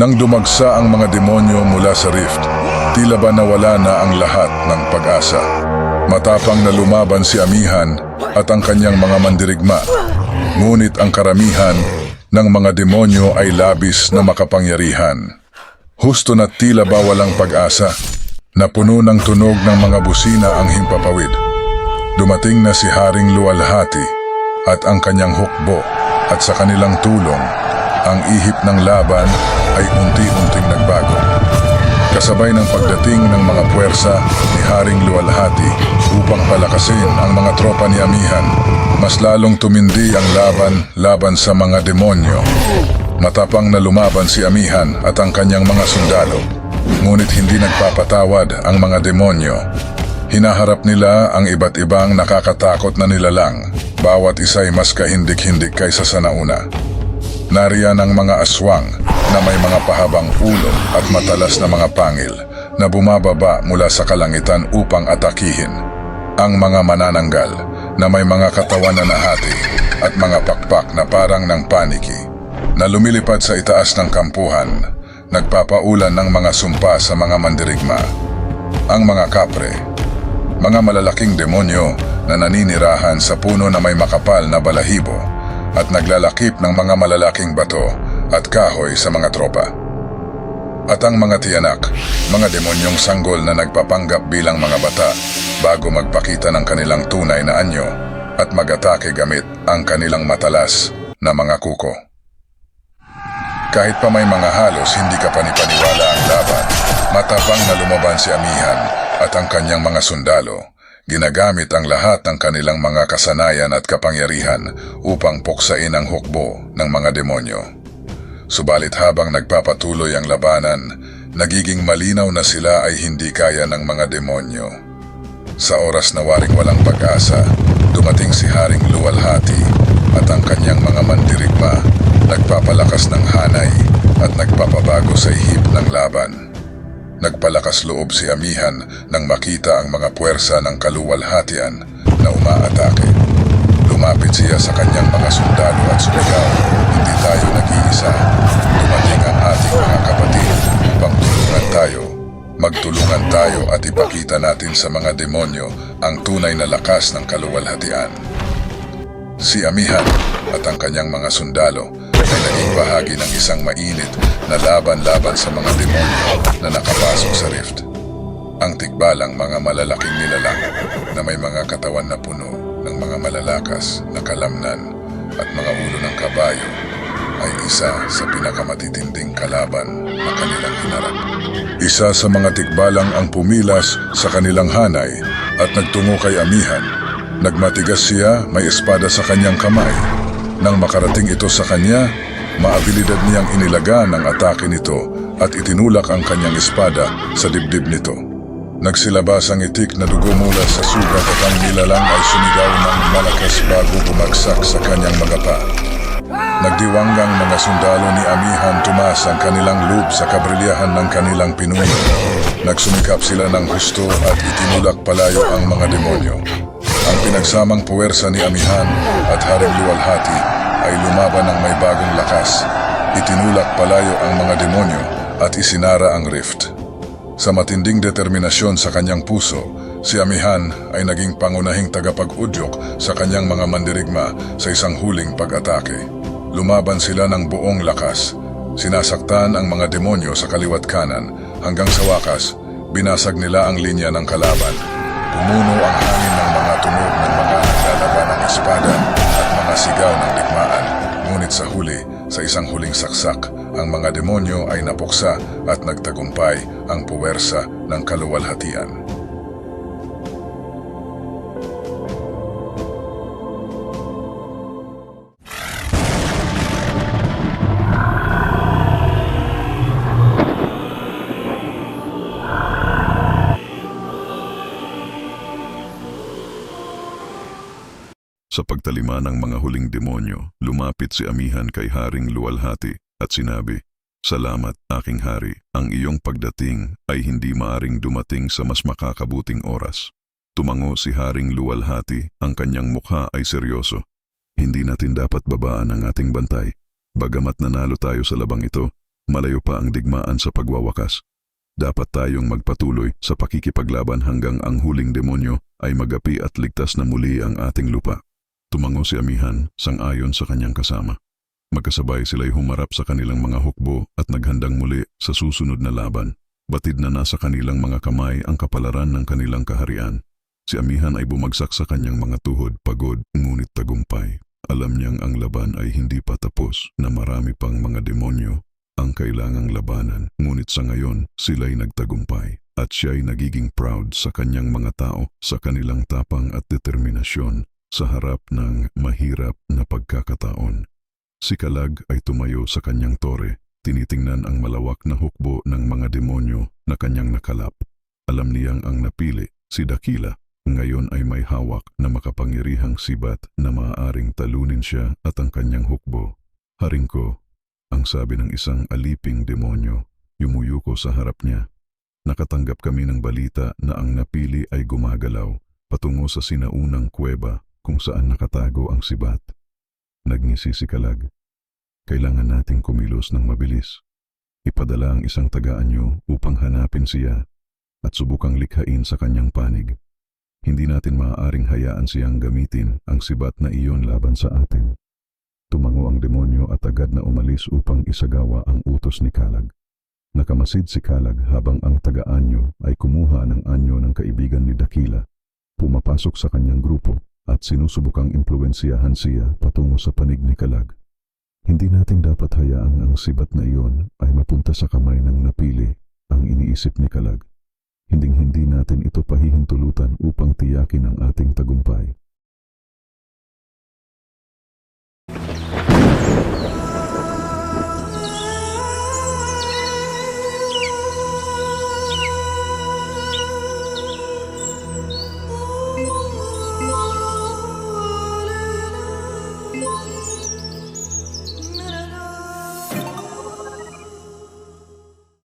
Nang dumagsa ang mga demonyo mula sa rift, tila ba nawala na ang lahat ng pag-asa. Matapang na lumaban si Amihan at ang kanyang mga mandirigma. Ngunit ang karamihan ng mga demonyo ay labis na makapangyarihan. Husto na tila ba walang pag-asa, na puno ng tunog ng mga busina ang himpapawid. Dumating na si Haring Luwalhati at ang kanyang hukbo at sa kanilang tulong, ang ihip ng laban ay unti-unting nagbago. Kasabay ng pagdating ng mga puwersa ni Haring Luwalhati upang palakasin ang mga tropa ni Amihan, mas lalong tumindi ang laban laban sa mga demonyo. Matapang na lumaban si Amihan at ang kanyang mga sundalo, ngunit hindi nagpapatawad ang mga demonyo. Hinaharap nila ang iba't ibang nakakatakot na nilalang, bawat isa'y mas kahindik-hindik kaysa sa nauna. Nariyan ang mga aswang na may mga pahabang ulo at matalas na mga pangil na bumababa mula sa kalangitan upang atakihin. Ang mga manananggal na may mga katawan na nahati at mga pakpak na parang ng paniki na lumilipad sa itaas ng kampuhan, nagpapaulan ng mga sumpa sa mga mandirigma. Ang mga kapre, mga malalaking demonyo na naninirahan sa puno na may makapal na balahibo at naglalakip ng mga malalaking bato at kahoy sa mga tropa. At ang mga tiyanak, mga demonyong sanggol na nagpapanggap bilang mga bata bago magpakita ng kanilang tunay na anyo at mag-atake gamit ang kanilang matalas na mga kuko. Kahit pa may mga halos hindi ka panipaniwala ang laban, matapang na lumaban si Amihan at ang kanyang mga sundalo, ginagamit ang lahat ng kanilang mga kasanayan at kapangyarihan upang puksain ang hukbo ng mga demonyo. Subalit habang nagpapatuloy ang labanan, nagiging malinaw na sila ay hindi kaya ng mga demonyo. Sa oras na waring walang pag-asa, dumating si Haring Luwalhati Nagpalakas loob si Amihan nang makita ang mga puwersa ng kaluwalhatian na umaatake. Lumapit siya sa kanyang mga sundalo at sumigaw, Hindi tayo nag-iisa. Dumating ang ating mga kapatid upang tulungan tayo. Magtulungan tayo at ipakita natin sa mga demonyo ang tunay na lakas ng kaluwalhatian. Si Amihan at ang kanyang mga sundalo ay naging bahagi ng isang mainit na laban-laban sa mga demonyo na nakapasok sa rift. Ang tikbalang mga malalaking nilalang na may mga katawan na puno ng mga malalakas na kalamnan at mga ulo ng kabayo ay isa sa pinakamatitinding kalaban na kanilang hinarap. Isa sa mga tikbalang ang pumilas sa kanilang hanay at nagtungo kay Amihan. Nagmatigas siya, may espada sa kanyang kamay. Nang makarating ito sa kanya, maabilidad niyang inilaga ng atake nito at itinulak ang kanyang espada sa dibdib nito. Nagsilabas ang itik na dugo mula sa sugat at ang nilalang ay sumigaw ng malakas bago bumagsak sa kanyang mga pa. Nagdiwanggang mga sundalo ni Amihan tumas ang kanilang loob sa kabrilyahan ng kanilang pinuno. Nagsumikap sila ng husto at itinulak palayo ang mga demonyo. Ang pinagsamang puwersa ni Amihan at Haring Luwalhati ay lumaban ng may bagong lakas. Itinulak palayo ang mga demonyo at isinara ang rift. Sa matinding determinasyon sa kanyang puso, si Amihan ay naging pangunahing tagapag-udyok sa kanyang mga mandirigma sa isang huling pag-atake. Lumaban sila ng buong lakas. Sinasaktan ang mga demonyo sa kaliwat kanan hanggang sa wakas, binasag nila ang linya ng kalaban. Pumuno ang hangin ng tunog ng mga naglalaban ng espada at mga sigaw ng digmaan. Ngunit sa huli, sa isang huling saksak, ang mga demonyo ay napuksa at nagtagumpay ang puwersa ng kaluwalhatian. Sa pagtalima ng mga huling demonyo, lumapit si Amihan kay Haring Luwalhati at sinabi, Salamat, aking hari, ang iyong pagdating ay hindi maaring dumating sa mas makakabuting oras. Tumango si Haring Luwalhati, ang kanyang mukha ay seryoso. Hindi natin dapat babaan ang ating bantay. Bagamat nanalo tayo sa labang ito, malayo pa ang digmaan sa pagwawakas. Dapat tayong magpatuloy sa pakikipaglaban hanggang ang huling demonyo ay magapi at ligtas na muli ang ating lupa. Tumango si Amihan sang-ayon sa kanyang kasama. Magkasabay sila'y humarap sa kanilang mga hukbo at naghandang muli sa susunod na laban. Batid na nasa kanilang mga kamay ang kapalaran ng kanilang kaharian. Si Amihan ay bumagsak sa kanyang mga tuhod, pagod, ngunit tagumpay. Alam niyang ang laban ay hindi pa tapos na marami pang mga demonyo ang kailangang labanan. Ngunit sa ngayon, sila'y nagtagumpay at siya'y nagiging proud sa kanyang mga tao sa kanilang tapang at determinasyon sa harap ng mahirap na pagkakataon. Si Kalag ay tumayo sa kanyang tore, tinitingnan ang malawak na hukbo ng mga demonyo na kanyang nakalap. Alam niyang ang napili, si Dakila, ngayon ay may hawak na makapangyarihang sibat na maaaring talunin siya at ang kanyang hukbo. Haring ko, ang sabi ng isang aliping demonyo, yumuyuko sa harap niya. Nakatanggap kami ng balita na ang napili ay gumagalaw patungo sa sinaunang kuweba kung saan nakatago ang sibat. Nagngisi si Kalag. Kailangan nating kumilos ng mabilis. Ipadala ang isang taga-anyo upang hanapin siya at subukang likhain sa kanyang panig. Hindi natin maaaring hayaan siyang gamitin ang sibat na iyon laban sa atin. Tumango ang demonyo at agad na umalis upang isagawa ang utos ni Kalag. Nakamasid si Kalag habang ang taga-anyo ay kumuha ng anyo ng kaibigan ni Dakila, pumapasok sa kanyang grupo at sinusubukang impluensyahan siya patungo sa panig ni Kalag. Hindi natin dapat hayaang ang sibat na iyon ay mapunta sa kamay ng napili ang iniisip ni Kalag. Hinding-hindi natin ito pahihintulutan upang tiyakin ang ating tagumpay.